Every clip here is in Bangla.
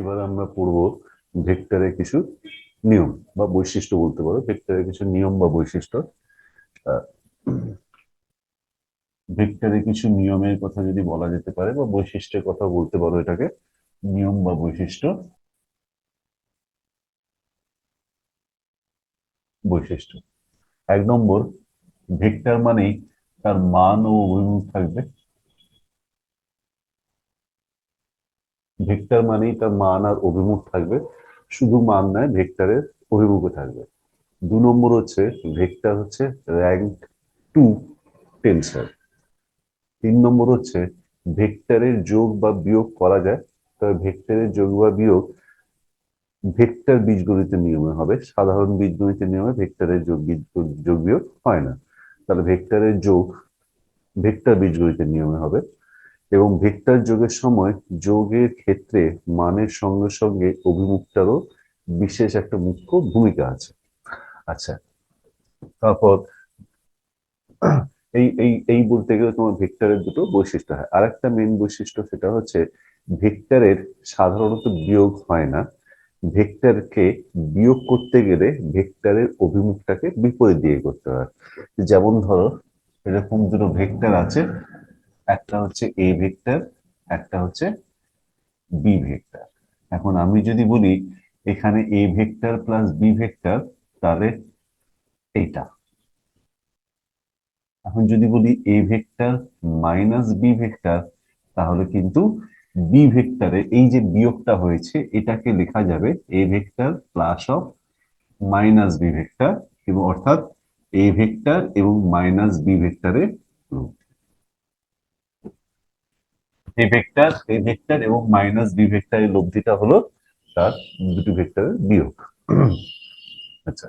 এবার আমরা পড়ব ভেক্টরের কিছু নিয়ম বা বৈশিষ্ট্য বলতে পারো। ভেক্টরের কিছু নিয়ম বা বৈশিষ্ট্য। আহ, ভেক্টরের কিছু নিয়মের কথা যদি বলা যেতে পারে বা বৈশিষ্ট্যের কথা বলতে পারো এটাকে নিয়ম বা বৈশিষ্ট্য। বৈশিষ্ট্য। এক নম্বর ভেক্টর মানেই তার মান ও অভিমুখ থাকবে। ভেক্টর মানেই তার মান আর অভিমুখ থাকবে, শুধু মান নয়, ভেক্টরের অভিমুখও থাকবে। দু নম্বর হচ্ছে, ভেক্টর হচ্ছে র্যাঙ্ক টু টেন্সর তিন নম্বর হচ্ছে, ভেক্টরের যোগ বা বিয়োগ করা যায়, তবে ভেক্টরের যোগ বা বিয়োগ ভেক্টর বীজগণিতের নিয়মে হবে। সাধারণ বীজগণিতের নিয়মে ভেক্টরের যোগ যোগ বিয়োগ হয় না। তাহলে ভেক্টরের যোগ ভেক্টর বীজগণিতের নিয়মে হবে। এবং ভেক্টর যোগের সময় যোগের ক্ষেত্রে মানের সঙ্গে সঙ্গে অভিমুখটারও বিশেষ একটা মুখ্য ভূমিকা আছে। আচ্ছা তারপর এই এই এই বলতে গেলে তোমার ভেক্টরের দুটো বৈশিষ্ট্য হয়। আর একটা মেন বৈশিষ্ট্য সেটা হচ্ছে ভেক্টরের সাধারণত বিয়োগ হয় না। ভেক্টরকে বিয়োগ করতে গেলে ভেক্টরের অভিমুখটাকে বিপরীত দিয়ে করতে হয়। যেমন ধরো, এরকম দুটো ভেক্টর আছে একটা হচ্ছে এ ভেক্টর একটা হচ্ছে বি ভেক্টর এখন আমি যদি বলি এখানে A vector plus B vector তাহলে এইটা। এখন যদি বলি A vector minus B vector তাহলে কিন্তু বি ভেক্টরে এই যে বিয়োগটা হয়েছে, এটাকে লেখা যাবে A vector plus of minus B vector এবং অর্থাৎ এ ভেক্টর এবং মাইনাস বি ভেক্টরের এ ভেক্টর এ ভেক্টর এবং মাইনাস বি ভেক্টরের লব্ধিটা হলো তার দুটি ভেক্টরের বিয়োগ। আচ্ছা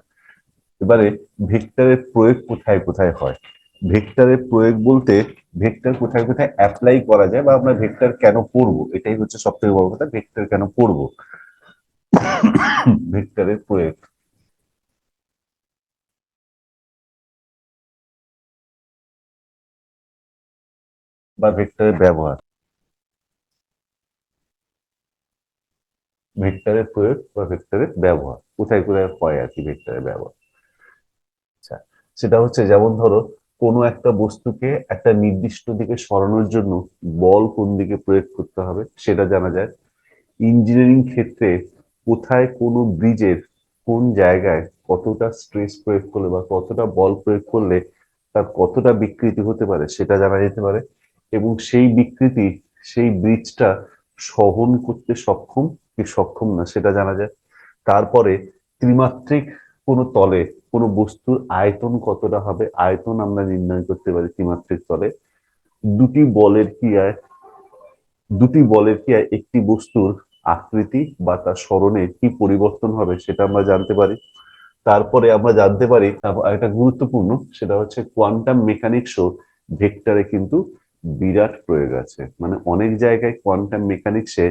এবারে ভেক্টরের প্রয়োগ কোথায় কোথায় হয়? ভেক্টরের প্রয়োগ বলতে ভেক্টর কোথায় কোথায় অ্যাপ্লাই করা যায় বা আমরা ভেক্টর কেন পড়ব এটাই হচ্ছে সব থেকে বড় কথা ভেক্টর কেন পড়ব ভেক্টরের প্রয়োগ। বা ভেক্টরের ব্যবহার। ভেক্টরের প্রয়োগ বা ভেক্টরের ব্যবহার। কোথায় কোথায় হয় আর কি ভেক্টরের ব্যবহার? আচ্ছা সেটা হচ্ছে যেমন ধরো, কোনো একটা বস্তুকে একটা নির্দিষ্ট দিকে সরানোর জন্য বল কোন দিকে প্রয়োগ করতে হবে সেটা জানা যায়। ইঞ্জিনিয়ারিং ক্ষেত্রে কোথায় কোনো ব্রিজের কোন জায়গায় কতটা স্ট্রেস প্রয়োগ করলে বা কতটা বল প্রয়োগ করলে তার কতটা বিকৃতি হতে পারে সেটা জানা যেতে পারে। এবং সেই বিকৃতি, সেই ব্রিজটা সহন করতে সক্ষম কি সক্ষম না সেটা জানা যায়। তারপরে ত্রিমাত্রিক কোনো তলে কোনো বস্তুর আয়তন কতটা হবে, আয়তন আমরা নির্ণয় করতে পারি ত্রিমাত্রিক তলে। দুটি বলের ক্রিয়ায় দুটি বলের ক্রিয়ায় একটি বস্তুর আকৃতি বা তার স্মরণে কি পরিবর্তন হবে সেটা আমরা জানতে পারি। তারপরে আমরা জানতে পারি একটা গুরুত্বপূর্ণ, সেটা হচ্ছে কোয়ান্টাম মেকানিক্সও ভেক্টরে কিন্তু বিরাট প্রয়োগ আছে। মানে অনেক জায়গায় কোয়ান্টাম মেকানিক্সে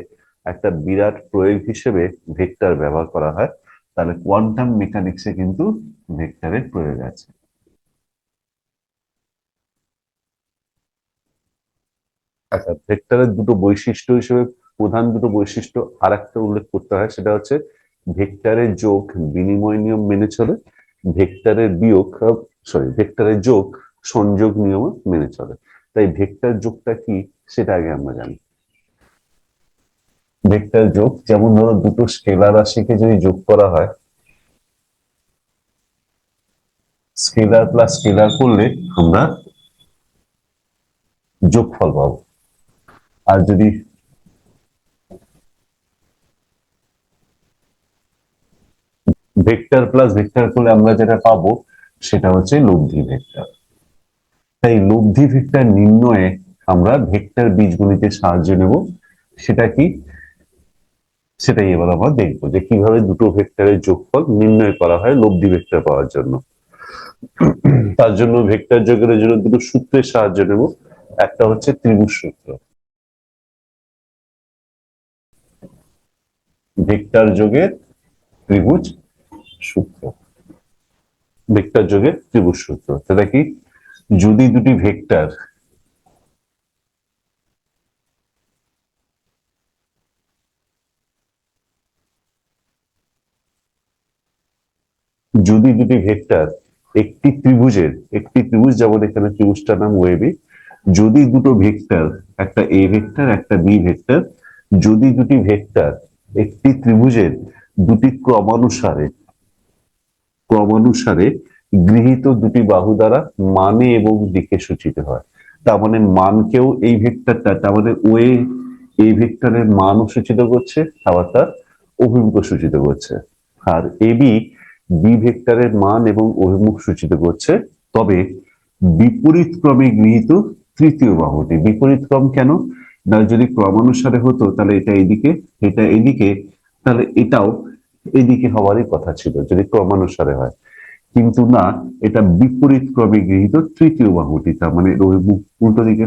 একটা বিরাট প্রয়োগ হিসেবে ভেক্টর ব্যবহার করা হয়, তাহলে কোয়ান্টাম মেকানিক্সে কিন্তু ভেক্টরের প্রয়োগ আছে। আচ্ছা ভেক্টরের দুটো বৈশিষ্ট্য হিসেবে প্রধান দুটো বৈশিষ্ট্য আর একটা উল্লেখ করতে হয়, সেটা হচ্ছে ভেক্টরের যোগ বিনিময় নিয়ম মেনে চলে ভেক্টরের বিয়োগ সরি ভেক্টরের যোগ সংযোগ নিয়ম মেনে চলে। তাই ভেক্টর যোগটা কি, সেটা আগে আমরা জানি। ভেক্টর যোগ, যেমন ধরো দুটো স্কেলার রাশিকে যদি যোগ করা হয় স্কেলার প্লাস স্কেলার করলে আমরা যোগফল পাবো। আর যদি ভেক্টর প্লাস ভেক্টর করলে আমরা যেটা পাবো, সেটা হচ্ছে লব্ধি ভেক্টর তাই লব্ধি ভেক্টর নির্ণয়ে আমরা ভেক্টর বীজগণিতের সাহায্য নেব। সেটা কি? সেটাই এবার আমরা দেখব যে কীভাবে দুটো ভেক্টরের যোগফল নির্ণয় করা হয় লব্ধি ভেক্টর পাওয়ার জন্য। তার জন্য ভেক্টর যোগের জন্য দুটো সূত্রের সাহায্য নেব। একটা হচ্ছে ত্রিভুজ সূত্র। ভেক্টর যোগের ত্রিভুজ সূত্র। ভেক্টর যোগের ত্রিভুজ সূত্র। সেটা কি? যদি দুটি ভেক্টর যদি দুটি ভেক্টর একটি ত্রিভুজের, একটি ত্রিভুজ যেমন এখানে ত্রিভুজটার নাম ওয়েবি যদি দুটো ভেক্টর, একটা এ ভেক্টর, একটা বি ভেক্টর, যদি দুটি ভেক্টর একটি ত্রিভুজের দুটি ক্রমানুসারে ক্রমানুসারে গৃহীত দুটি বাহু দ্বারা মানে এবং দিকে সূচিত হয়। তার মানে মানকেও এই ভেক্টরটা, তার মানে ওয়ে এই ভেক্টরের মানও সূচিত করছে, আবার তার অভিমুখ সূচিত করছে। আর এবি বি ভেক্টরের মান এবং অভিমুখ সূচিত করছে। তবে বিপরীত ক্রমে গৃহীত তৃতীয় বাহুটি। বিপরীত ক্রম কেন? না, যদি ক্রমানুসারে হতো, তাহলে এটা এদিকে এটা এদিকে, তাহলে এটাও এদিকে হওয়ারই কথা ছিল, যদি ক্রমানুসারে হয়। কিন্তু না, এটা বিপরীত ক্রমে গৃহীত তৃতীয় বাহুটি, তার মানে অভিমুখ উল্টো দিকে।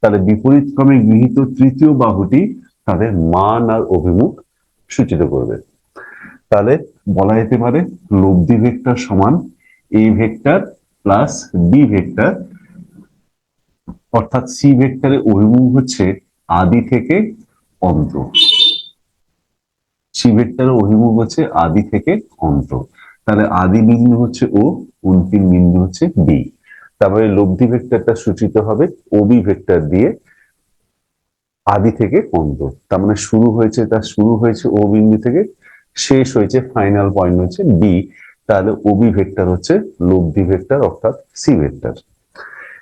তাহলে বিপরীত ক্রমে গৃহীত তৃতীয় বাহুটি তাদের মান আর অভিমুখ সূচিত করবে। তাহলে বলা যেতে পারে লব্ধি ভেক্টর সমান A vector plus B vector. অর্থাৎ সি ভেক্টরের অভিমুখ হচ্ছে আদি থেকে অন্ত সি ভেক্টরের অভিমুখ হচ্ছে আদি থেকে অন্ত তাহলে আদি বিন্দু হচ্ছে ও অন্তিম বিন্দু হচ্ছে বি তারপরে লব্ধি ভেক্টরটা সূচিত হবে ওবি ভেক্টর দিয়ে আদি থেকে অন্ত তার মানে শুরু হয়েছে, তার শুরু হয়েছে ও বিন্দু থেকে শেষ হয়েছে ফাইনাল পয়েন্ট হচ্ছে বি তাহলে ওবি ভেক্টর হচ্ছে লব্ধি ভেক্টর অর্থাৎ সি ভেক্টর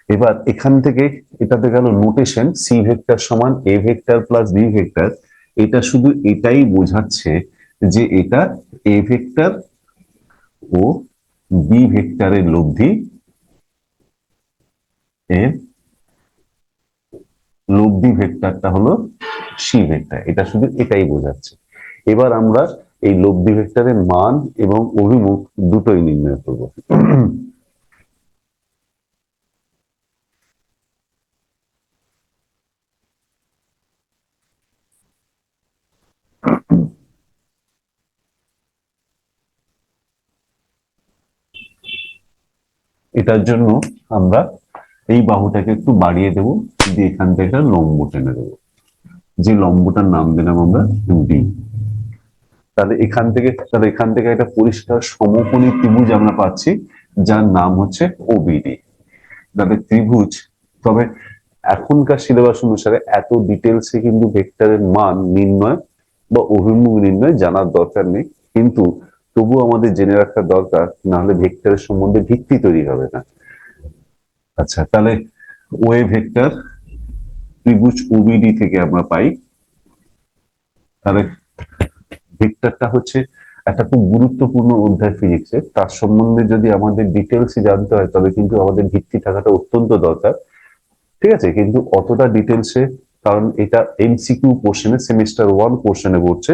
এবার এখান থেকে এটাতে গেল নোটেশন সি ভেক্টর সমান A vector plus B vector এটা শুধু এটাই বোঝাচ্ছে যে এটা এ ভেক্টর ও বি ভেক্টরের লব্ধি এর লব্ধি ভেক্টরটা হলো সি ভেক্টর এটা শুধু এটাই বোঝাচ্ছে। এবার আমরা এই লব্ধি ভেক্টরের মান এবং অভিমুখ দুটোই নির্ণয় করব। এটার জন্য আমরা এই বাহুটাকে একটু বাড়িয়ে দেব, দিয়ে এখান থেকে একটা লম্ব টেনে দেবো। যে লম্বটার নাম দিলাম আমরা ডি তাহলে এখান থেকে, তাহলে এখান থেকে একটা পরিষ্কার সমকোণী ত্রিভুজ আমরা পাচ্ছি, যার নাম হচ্ছে ওবিডি তাহলে ত্রিভুজ, তবে এখনকার সিলেবাস অনুসারে এত ডিটেলসে কিন্তু ভেক্টরের মান নির্ণয় বা অভিমুখ নির্ণয় জানার দরকার নেই, কিন্তু তবু আমাদের জেনে রাখা দরকার, না হলে ভেক্টরের সম্বন্ধে ভিত্তি তৈরি হবে না। আচ্ছা তাহলে ওয়ে ভেক্টর, ত্রিভুজ ওবিডি থেকে আমরা পাই। তাহলে ভেক্টরটা হচ্ছে একটা খুব গুরুত্বপূর্ণ অধ্যায় ফিজিক্সে তার সম্বন্ধে যদি আমাদের ডিটেলস জানতে হয়, তবে কিন্তু আমাদের ভিত্তি থাকাটা অত্যন্ত দরকার। ঠিক আছে? কিন্তু অতটা ডিটেলসে কারণ এটা এমসিকিউ পোর্শনে সেমিস্টার ওয়ান পোর্শনে পড়ছে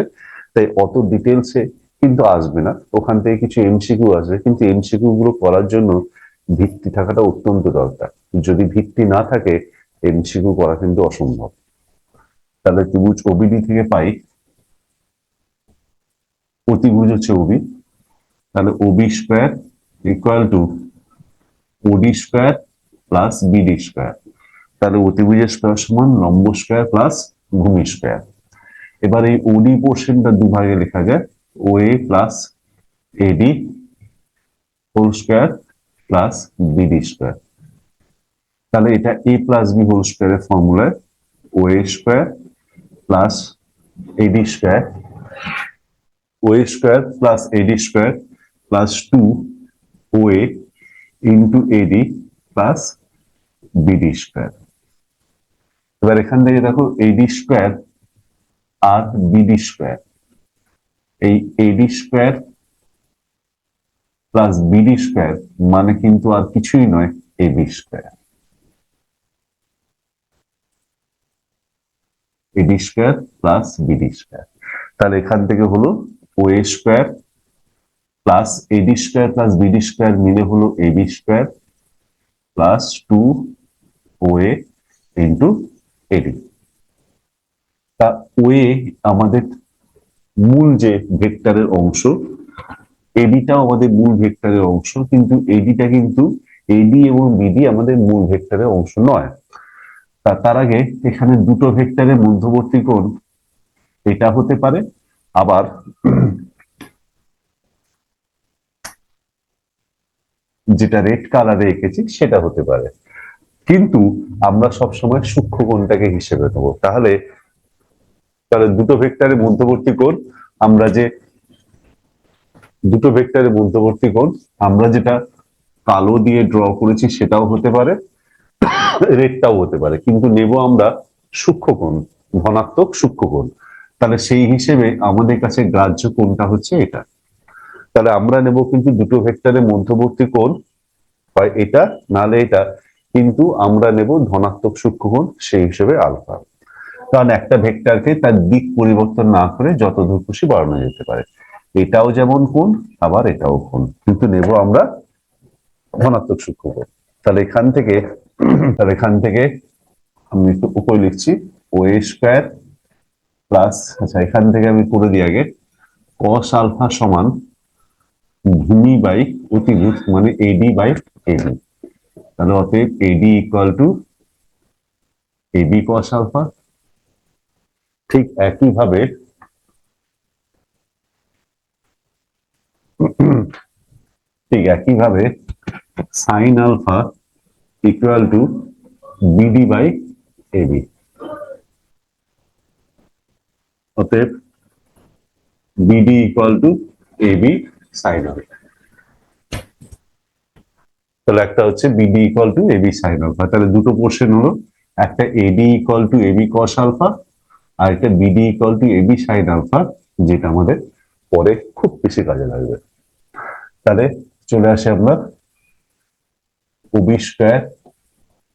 তাই অত ডিটেলসে কিন্তু আসবে না। ওখান থেকে কিছু এমসিকিউ আসবে, কিন্তু এমসিকিউ গুলো করার জন্য ভিত্তি থাকাটা অত্যন্ত দরকার। যদি ভিত্তি না থাকে এমসিকিউ করা কিন্তু অসম্ভব। তাহলে ত্রিভুজ ওবিডি থেকে পাই অতিভুজ হচ্ছে ওবি তাহলে OB square equal to OD square plus BD square তাহলে অতিভুজের স্কোয়ার সমান লম্ব স্কোয়ার প্লাস ভূমি স্কোয়ার এবার এই ওডি পোর্শনটা দুভাগে লেখা যায় O A plus AD whole square plus BD square তাহলে এটা এ প্লাস বি হোল স্কোয়ারের ফর্মুলায় O A square plus AD square O A square plus AD square plus two O A into AD plus BD square এবার এখান থেকে দেখো এডি স্কোয়ার আর বিডি স্কোয়ার এই AD square plus BD square মানে কিন্তু আর কিছুই নয় AB square AD square plus BD square তাহলে এখান থেকে হলো O A square plus AD square plus BD square মিলে হলো AB square plus two O A into AD তা ওয়ে আমাদের মূল যে ভেক্টরের অংশ এডিটাও আমাদের মূল ভেক্টরের অংশ, কিন্তু এডিটা কিন্তু এডি এবং বিডি আমাদের মূল ভেক্টরের অংশ নয়। তা তার আগে এখানে দুটো ভেক্টরের মধ্যবর্তী কোণ, এটা হতে পারে আবার যেটা রেড কালারে এঁকেছি, সেটা হতে পারে। কিন্তু আমরা সবসময় সূক্ষ্ম কোণটাকে হিসেবে নেব। তাহলে তাহলে দুটো ভেক্টরের মধ্যবর্তী কোণ, আমরা যে দুটো ভেক্টরের মধ্যবর্তী কোণ, আমরা যেটা কালো দিয়ে ড্র করেছি সেটাও হতে পারে রেডটাও হতে পারে। কিন্তু নেব আমরা সূক্ষ্ম কোণ, ধনাত্মক সূক্ষ্ম কোণ। তাহলে সেই হিসেবে আমাদের কাছে গ্রাহ্য কোণটা হচ্ছে এটা। তাহলে আমরা নেব কিন্তু দুটো ভেক্টরের মধ্যবর্তী কোণ, হয় এটা নালে এটা, কিন্তু আমরা নেব ধনাত্মক সূক্ষ্ম কোণ সেই হিসেবে আলফা। কারণ একটা ভেক্টরকে তার দিক পরিবর্তন না করে যত দূর খুশি বাড়ানো যেতে পারে। এটাও যেমন কোণ, আবার এটাও কোণ। কিন্তু নেব আমরা ধনাত্মক সূক্ষ্ম কোণ তাহলে এখান থেকে, তাহলে এখান থেকে আমি একটু উপরে লিখছি ও স্কোয়ার প্লাস আচ্ছা এখান থেকে আমি করে দিই আগে। কস আলফা সমান ভূমি বাই অতিভূত মানে এডি বাই এবি তাহলে অতএব AD equal to AB cos alpha. ঠিক একইভাবে ঠিক একইভাবে sine alpha equal to BD by AB অতএব BD equal to AB sine alpha তাহলে একটা হচ্ছে BD equal to AB sine alpha তাহলে দুটো পোর্শন হলো, একটা AD equal to AB cos alpha আর একটা BD equal to AB sine alpha যেটা আমাদের পরে খুব বেশি কাজে লাগবে। তাহলে চলে আসে আমরা OB square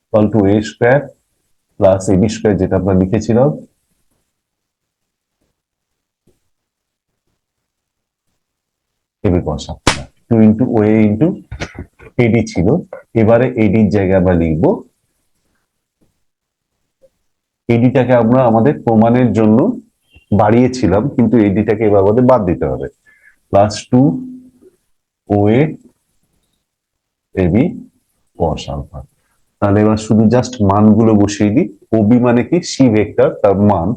equal to A square plus AB square যেটা আমরা লিখেছিলাম। AB alpha two into O into AD ছিল। এবারে এডির জায়গায় আমরা লিখব এডিটাকে আমরা আমাদের প্রমাণের জন্য বাড়িয়েছিলাম, কিন্তু এডিটাকে এবার আমাদের বাদ দিতে হবে। Plus two O A AB cos alpha তাহলে এবার শুধু জাস্ট মানগুলো বসিয়ে দিই। ওবি মানে কি? সি ভেক্টর তার মান।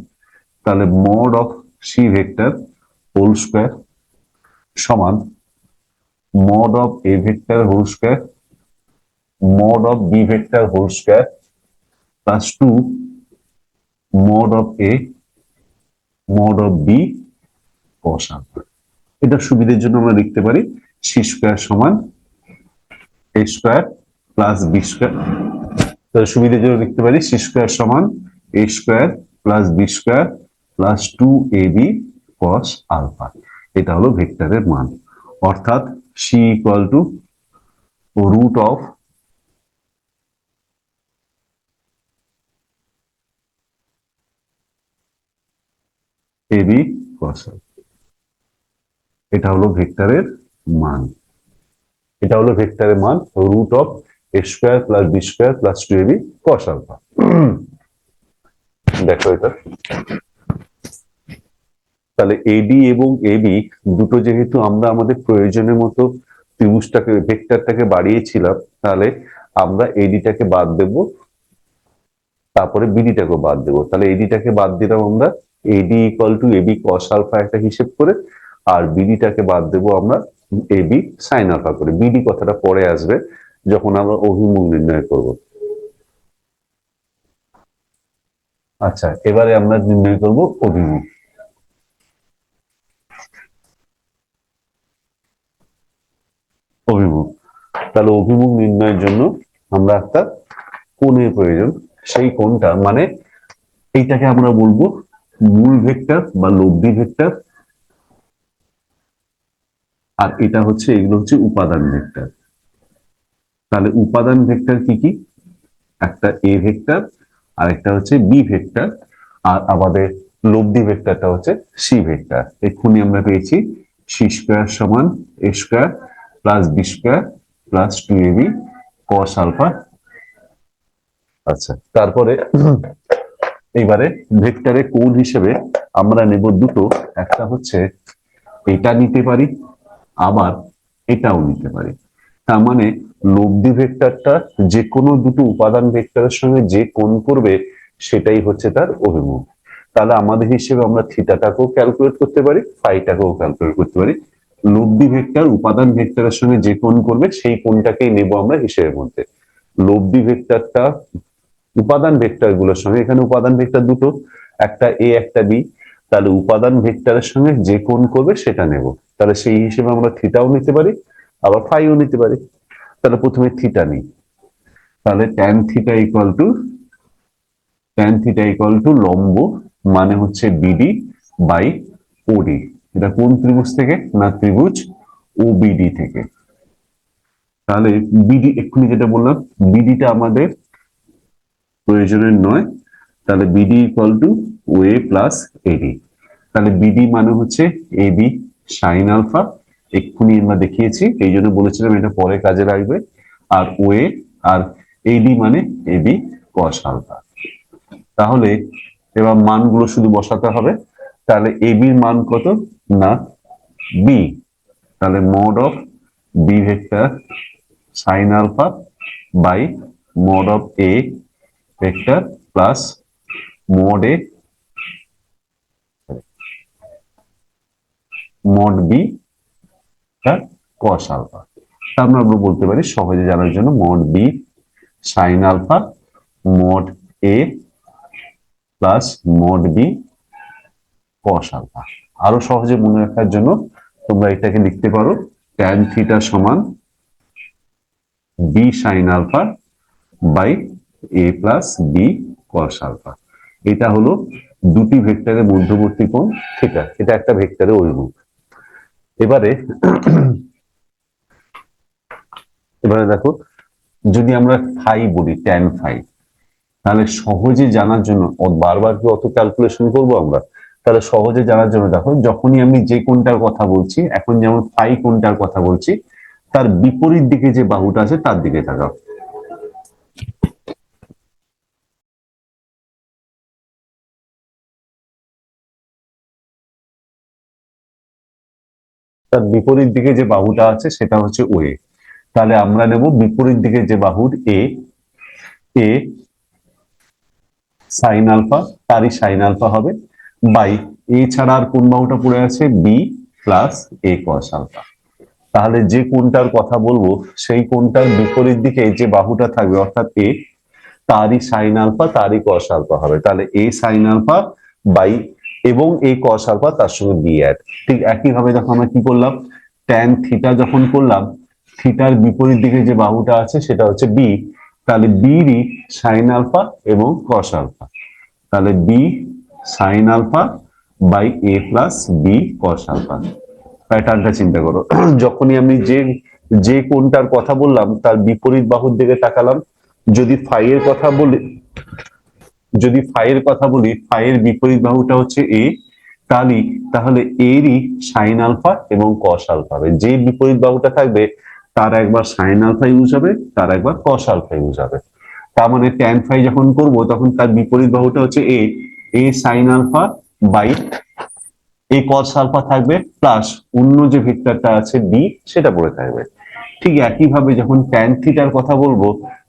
তাহলে mod of C vector whole square সমান mod of A vector whole square mod of B vector whole square plus 2 mod of A mod of B cos alpha এটা সুবিধার জন্য আমরা লিখতে পারি সি স্কোয়ার সমান A square plus B square তাহলে সুবিধার জন্য লিখতে পারি সি স্কোয়ার সমান A square plus B square plus two A B cos alpha এটা হলো ভেক্টরের মান। অর্থাৎ c equal to of ab cos alpha এটা হলো ভেক্টরের মান। এটা হলো ভেক্টরের মান root of A square plus B square plus two AB cos alpha দেখো এটা। তাহলে এডি এবং এবি দুটো যেহেতু আমরা আমাদের প্রয়োজনের মতো ত্রিভুজটাকে, ভেক্টরটাকে বাড়িয়েছিলাম, তাহলে আমরা এডিটাকে বাদ দেব, তারপরে বিডিটাকে বাদ দেব। তাহলে এডিটাকে বাদ দিলাম আমরা AD equal to AB cos alpha একটা হিসেব করে, আর বিডিটাকে বাদ দেব আমরা এবি সাইন আলফা করে। বিডি কথাটা পরে আসবে, যখন আমরা অভিমুখ নির্ণয় করব। আচ্ছা এবারে আমরা নির্ণয় করব অভিমুখ। অভিমুখ। তাহলে অভিমুখ নির্ণয়ের জন্য আমরা একটা কোণের প্রয়োজন। সেই কোণটা মানে এইটাকে আমরা বলব মূল ভেক্টর বা লব্ধি ভেক্টর। আর এটা হচ্ছে, এগুলো হচ্ছে উপাদান ভেক্টর। তাহলে উপাদান ভেক্টর কি কি? একটা এ ভেক্টর আর একটা হচ্ছে বি ভেক্টর, আর আমাদের লব্ধি ভেক্টরটা হচ্ছে সি ভেক্টর। এক্ষুনি আমরা পেয়েছি সি স্কোয়ার সমান A square plus B square plus two A B cos alpha. আচ্ছা তারপরে এইবারে ভেক্টরে কোণ হিসেবে আমরা নেব দুটো। একটা হচ্ছে এটা নিতে পারি, আবার এটাও নিতে পারি। তার মানে লব্ধি ভেক্টরটা যে কোনো দুটো উপাদান ভেক্টরের সঙ্গে যে কোণ করবে সেটাই হচ্ছে তার অভিমুখ। তাহলে আমাদের হিসেবে আমরা থিটাটাকেও ক্যালকুলেট করতে পারি, ফাইটাকেও ক্যালকুলেট করতে পারি। লব্ধি ভেক্টর, উপাদান ভেক্টরের সঙ্গে যে কোণ করবে, সেই কোণটাকেই নেব আমরা হিসেবের মধ্যে। লব্ধি ভেক্টরটা উপাদান ভেক্টরগুলোর সঙ্গে, এখানে উপাদান ভেক্টর দুটো, একটা এ একটা বি তাহলে উপাদান ভেক্টরের সঙ্গে যে কোণ করবে সেটা নেব। তাহলে সেই হিসেবে আমরা থিটাও নিতে পারি, আবার ফাইও নিতে পারি। তাহলে প্রথমে থিটা নিই। তাহলে tan theta equal to tan theta equal to লম্ব মানে হচ্ছে বিডি বাই ওডি এটা কোন ত্রিভুজ থেকে? না, ত্রিভুজ ও বিডি থেকে। তাহলে বিডি এক্ষুনি যেটা বললাম বিডিটা আমাদের প্রয়োজনের নয়। তাহলে BD equal to OA plus AD তাহলে বিডি মানে হচ্ছে এ বি সাইন আলফা এক্ষুনি আমরা দেখিয়েছি, এই জন্য বলেছিলাম এটা পরে কাজে লাগবে। আর ওয়ে আর এডি মানে এবি কস আলফা তাহলে এবার মানগুলো শুধু বসাতে হবে। তাহলে এবির মান কত? না, বি। তাহলে mod of B vector sine alpha by mod of A vector plus mod A mod B cos alpha আমরা বলতে পারি সহজে জানার জন্য mod B sine alpha mod A plus mod B alpha আরও সহজে মনে রাখার জন্য তোমরা এটাকে লিখতে পারো ট্যান থিটা সমান B sine alpha by A plus B cos alpha এটা হলো দুটি ভেক্টরের মধ্যবর্তী কোণ থিটা এটা একটা ভেক্টরের অভিমুখ। এবারে এবারে দেখো, যদি আমরা ফাই বলি ট্যান ফাই তাহলে সহজে জানার জন্য, বারবার কি অত ক্যালকুলেশন করব আমরা? তাহলে সহজে জানার জন্য দেখো, যখনই আমি যে কোনটার কথা বলছি, এখন যেমন ফাই কোনটার কথা বলছি, তার বিপরীত দিকে যে বাহুটা আছে, তার দিকে তাকাও। তার বিপরীত দিকে যে বাহুটা আছে, সেটা হচ্ছে ওয়ে তাহলে আমরা নেব বিপরীত দিকে যে বাহুর এ এ সাইন আলফা তারই সাইন আলফা হবে। বাই। এ ছাড়া আর কোন বাহুটা পড়ে আছে? B plus A cos alpha. তাহলে যে কোনটার কথা বলব, সেই কোনটার বিপরীত দিকে যে বাহুটা থাকবে, অর্থাৎ এ, তারই সাইন আলফা, তারই কস আলফা হবে। তাহলে এ সাইন আলফা বাই এবং এই কস আলফা তার সঙ্গে বি অ্যাড ঠিক একইভাবে যখন আমরা কি করলাম? ট্যান থিটা যখন করলাম থিটার বিপরীত দিকে যে বাহুটা আছে, সেটা হচ্ছে বি তাহলে বিরই সাইন আলফা এবং কস আলফা। তাহলে B sine alpha by A plus B cos alpha প্যাটার্নটা চিন্তা করো। যখনই আমি যে যে কোনটার কথা বললাম, তার বিপরীত বাহুর দিকে তাকালাম, যদি ফাই এর কথা বলি, যদি ফাইয়ের কথা বলি ফাইয়ের বিপরীত বাহুটা হচ্ছে এ তাহলে তাহলে এরই সাইন আলফা এবং কস আলফা হবে। যে বিপরীত বাহুটা থাকবে, তার একবার সাইন আলফা ইউজ হবে, তার একবার কস আলফা ইউজ হবে। তার মানে ট্যান ফাই যখন করব, তখন তার বিপরীত বাহুটা হচ্ছে A A sine alpha by A cos alpha থাকবে প্লাস অন্য যে ভেক্টরটা আছে বি সেটা পড়ে থাকবে। ঠিক একইভাবে যখন ট্যান থিটার কথা বলব,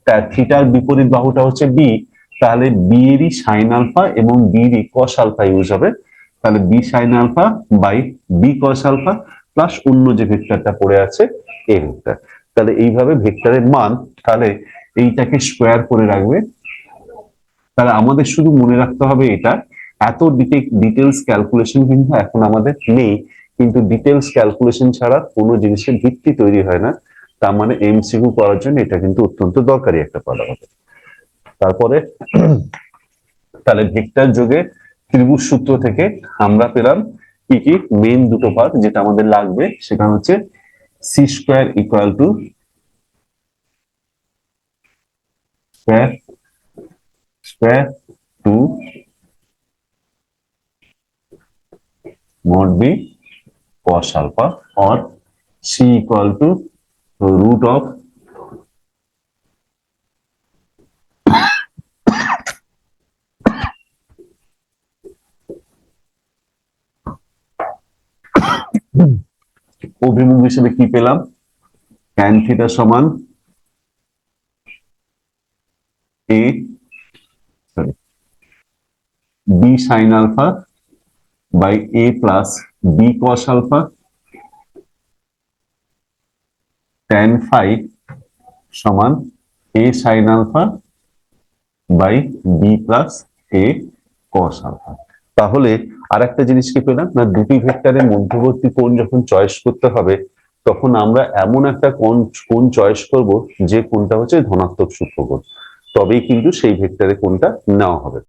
তার থিটার বিপরীত বাহুটা হচ্ছে বি তাহলে বি এরই সাইন আলফা এবং বিরই কস আলফা ইউজ হবে। তাহলে B sine alpha by B cos alpha plus অন্য যে ভেক্টরটা পড়ে আছে এ ভেক্টর। তাহলে এইভাবে ভেক্টরের মান, তাহলে এইটাকে স্কোয়ার করে রাখবে তাহলে আমাদের শুধু মনে রাখতে হবে এটা। এত ডিটেলস ক্যালকুলেশন কিন্তু এখন আমাদের নেই। কিন্তু ডিটেলস ক্যালকুলেশন ছাড়া কোনো জিনিসের ভিত্তি তৈরি হয় না। তার মানে এমসিকিউ করার জন্য এটা কিন্তু অত্যন্ত দরকারি একটা পদার্থ তারপরে, তাহলে ভেক্টর যোগে ত্রিভুজ সূত্র থেকে আমরা পেলাম কি কি? মেইন দুটো পার্ট যেটা আমাদের লাগবে। সেটা হচ্ছে C square equal to square square two mod b cos alpha or c equal to root of অভিমুখ হিসেবে কি পেলাম থিটা সমান sorry b sin alpha by a plus b cos alpha tan phi সমান A sine alpha by B plus A cos alpha তাহলে আর একটা জিনিস কি পেলাম? না, দুটি ভেক্টরের মধ্যবর্তী কোণ যখন চয়েস করতে হবে, তখন আমরা এমন একটা কোণ কোণ চয়েস করব যে কোণটা হচ্ছে ধনাত্মক সূক্ষ্মকোণ তবেই কিন্তু সেই ভেক্টরে কোণটা নেওয়া হবে।